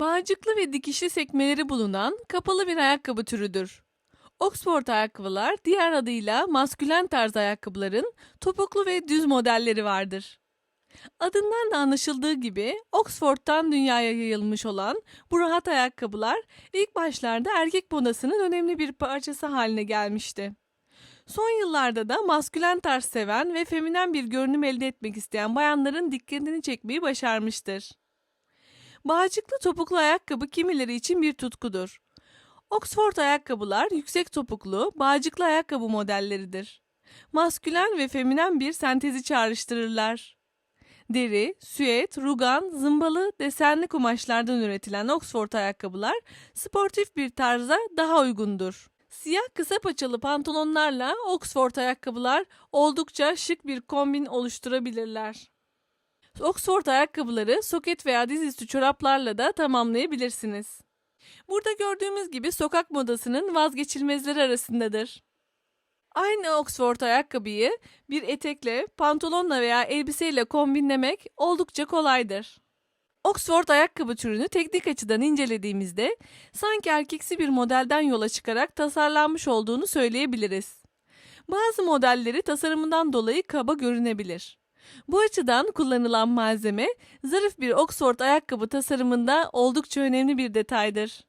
Bağcıklı ve dikişli sekmeleri bulunan kapalı bir ayakkabı türüdür. Oxford ayakkabılar diğer adıyla maskülen tarz ayakkabıların topuklu ve düz modelleri vardır. Adından da anlaşıldığı gibi Oxford'dan dünyaya yayılmış olan bu rahat ayakkabılar ilk başlarda erkek modasının önemli bir parçası haline gelmişti. Son yıllarda da maskülen tarz seven ve feminen bir görünüm elde etmek isteyen bayanların dikkatini çekmeyi başarmıştır. Bağcıklı topuklu ayakkabı kimileri için bir tutkudur. Oxford ayakkabılar yüksek topuklu, bağcıklı ayakkabı modelleridir. Maskülen ve feminen bir sentezi çağrıştırırlar. Deri, süet, rugan, zımbalı, desenli kumaşlardan üretilen Oxford ayakkabılar sportif bir tarza daha uygundur. Siyah kısa paçalı pantolonlarla Oxford ayakkabılar oldukça şık bir kombin oluşturabilirler. Oxford ayakkabıları soket veya dizüstü çoraplarla da tamamlayabilirsiniz. Burada gördüğümüz gibi sokak modasının vazgeçilmezleri arasındadır. Aynı Oxford ayakkabıyı bir etekle, pantolonla veya elbiseyle kombinlemek oldukça kolaydır. Oxford ayakkabı türünü teknik açıdan incelediğimizde sanki erkeksi bir modelden yola çıkarak tasarlanmış olduğunu söyleyebiliriz. Bazı modelleri tasarımından dolayı kaba görünebilir. Bu açıdan kullanılan malzeme zarif bir Oxford ayakkabı tasarımında oldukça önemli bir detaydır.